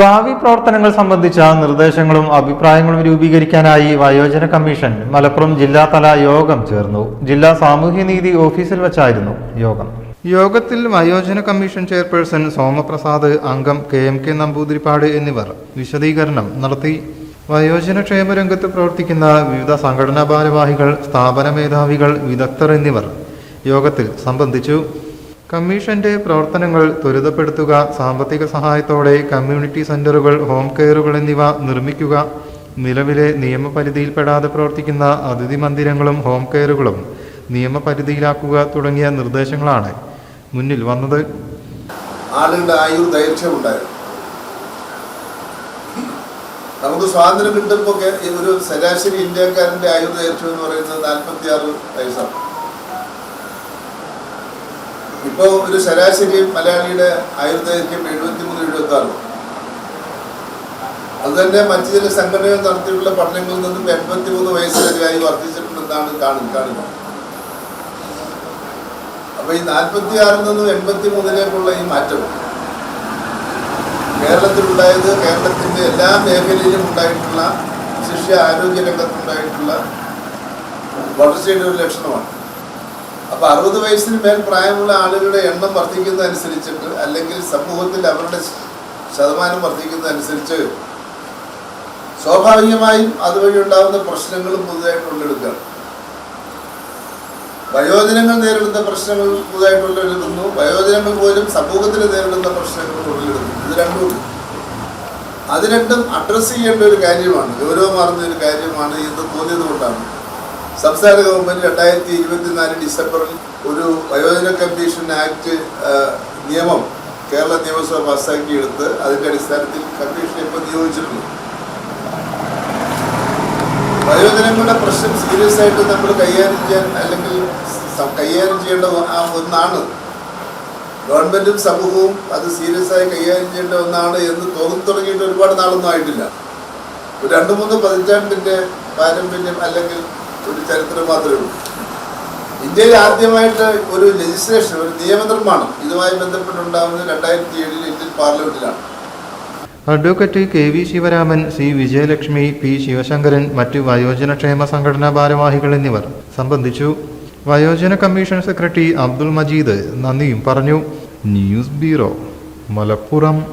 ഭാവി പ്രവർത്തനങ്ങൾ സംബന്ധിച്ച നിർദ്ദേശങ്ങളും അഭിപ്രായങ്ങളും രൂപീകരിക്കാനായി വയോജന കമ്മീഷൻ മലപ്പുറം ജില്ലാതല യോഗം ചേർന്നു. ജില്ലാ സാമൂഹ്യനീതി ഓഫീസിൽ വെച്ചായിരുന്നു യോഗം. യോഗത്തിൽ വയോജന കമ്മീഷൻ ചെയർപേഴ്സൺ സോമപ്രസാദ് അംഗം കെ എം കെ നമ്പൂതിരിപ്പാട് എന്നിവർ വിശദീകരണം നടത്തി. വയോജന ക്ഷേമ രംഗത്ത് പ്രവർത്തിക്കുന്ന വിവിധ സംഘടനാ ഭാരവാഹികൾ സ്ഥാപന മേധാവികൾ വിദഗ്ധർ എന്നിവർ യോഗത്തിൽ സംബന്ധിച്ചു. കമ്മീഷന്റെ പ്രവർത്തനങ്ങൾ ത്വരിതപ്പെടുത്തുക സാമ്പത്തിക സഹായത്തോടെ കമ്മ്യൂണിറ്റി സെന്ററുകൾ ഹോം കെയറുകൾ എന്നിവ നിർമ്മിക്കുക നിലവിലെ നിയമപരിധിയിൽപ്പെടാതെ പ്രവർത്തിക്കുന്ന അതിഥി മന്ദിരങ്ങളും ഹോം കെയറുകളും നിയമപരിധിയിലാക്കുക തുടങ്ങിയ നിർദ്ദേശങ്ങളാണ് മുന്നിൽ വന്നത്. ആളുകളുടെ ആയുർ ദൈർഘ്യമുണ്ടായിരുന്നു. നമുക്ക് സ്വാതന്ത്ര്യം കിട്ടുമ്പോൾ ഒരു ശരാശരി ഇന്ത്യക്കാരന്റെ ആയുർ ദൈർഘ്യം എന്ന് പറയുന്നത് നാൽപ്പത്തി ആറ് വയസ്സാണ്. ഇപ്പോൾ ഒരു ശരാശരി മലയാളിയുടെ ആയുർദൈർഘ്യം എഴുപത്തി മൂന്ന് എഴുപത്തി ആറ് അത് തന്നെ മറ്റു ചില സംഘടനകൾ നടത്തിയിട്ടുള്ള പഠനങ്ങളിൽ നിന്നും എൺപത്തി മൂന്ന് വയസ്സ് വരെയായി വർദ്ധിച്ചിട്ടുണ്ടെന്നാണ് കാണുന്നത് കാണുന്നത് അപ്പൊ ഈ നാൽപ്പത്തി ആറിൽ നിന്നും എൺപത്തി മൂന്നിലേക്കുള്ള ഈ മാറ്റം. കേരളത്തിലുണ്ടായത് കേരളത്തിന്റെ എല്ലാ മേഖലയിലും ഉണ്ടായിട്ടുള്ള ശിഷ്യ ആരോഗ്യ രംഗത്തുണ്ടായിട്ടുള്ള വളർച്ചയുടെ ഒരു ലക്ഷണമാണ്. അപ്പൊ അറുപത് വയസ്സിന് മേൽ പ്രായമുള്ള ആളുകളുടെ എണ്ണം വർദ്ധിക്കുന്നതനുസരിച്ചിട്ട് അല്ലെങ്കിൽ സമൂഹത്തിൽ അവരുടെ ശതമാനം വർദ്ധിക്കുന്നതനുസരിച്ച് സ്വാഭാവികമായും അതുവഴി ഉണ്ടാകുന്ന പ്രശ്നങ്ങളും പുതുതായിട്ട് ഉള്ളെടുക്കുകയാണ് വയോജനങ്ങൾ നേരിടുന്ന പ്രശ്നങ്ങൾ പുതുതായിട്ട് ഉള്ളെടുക്കുന്നു വയോജനങ്ങൾ പോലും സമൂഹത്തിൽ നേരിടുന്ന പ്രശ്നങ്ങൾ ഉള്ളെടുക്കുന്നു ഇത് രണ്ടും അത് രണ്ടും അഡ്രസ്സ് ചെയ്യേണ്ട ഒരു കാര്യമാണ്. ഗൗരവമാർന്ന ഒരു കാര്യമാണ് എന്ന് തോന്നിയത് കൊണ്ടാണ് സംസ്ഥാന ഗവൺമെന്റ് രണ്ടായിരത്തി ഇരുപത്തിനാല് ഡിസംബറിൽ ഒരു വയോജന കമ്മീഷൻ ആക്ട് നിയമം കേരള നിയമസഭ പാസ്സാക്കിയെടുത്ത് അതിന്റെ അടിസ്ഥാനത്തിൽ കമ്മീഷനെ ഇപ്പോൾ നിയോഗിച്ചിട്ടുണ്ട്. വയോജനങ്ങളുടെ പ്രശ്നം സീരിയസ് ആയിട്ട് നമ്മൾ കൈകാര്യം ചെയ്യാൻ അല്ലെങ്കിൽ കൈകാര്യം ചെയ്യേണ്ട ഒന്നാണ്. ഗവൺമെന്റും സമൂഹവും അത് സീരിയസ് ആയി കൈകാര്യം ചെയ്യേണ്ട ഒന്നാണ് എന്ന് തോന്നി തുടങ്ങിയിട്ട് ഒരുപാട് നാളൊന്നും ആയിട്ടില്ല. ഒരു രണ്ട് മൂന്ന് പതിറ്റാണ്ടിന്റെ പാരമ്പര്യം അല്ലെങ്കിൽ ഒരു ചരിത്രം മാത്രമേ ഉള്ളൂ. ഇന്ത്യയിൽ ആദ്യമായിട്ട് ഒരു ലെജിസ്ലേഷൻ ഒരു നിയമനിർമ്മാണം ഇതുമായി ബന്ധപ്പെട്ടുണ്ടാകുന്നത് രണ്ടായിരത്തി ഏഴിൽ Indian പാർലമെന്റിലാണ്. Advocate K V Sivaraman C Vijayalakshmi P Sivasankaran മറ്റ് വയോജനക്ഷേമ സംഘടനാ ഭാരവാഹികൾ എന്നിവർ സംബന്ധിച്ചു. വയോജന കമ്മീഷൻ സെക്രട്ടറി അബ്ദുൾ മജീദ് നന്ദിയും പറഞ്ഞു. News bureau Malappuram.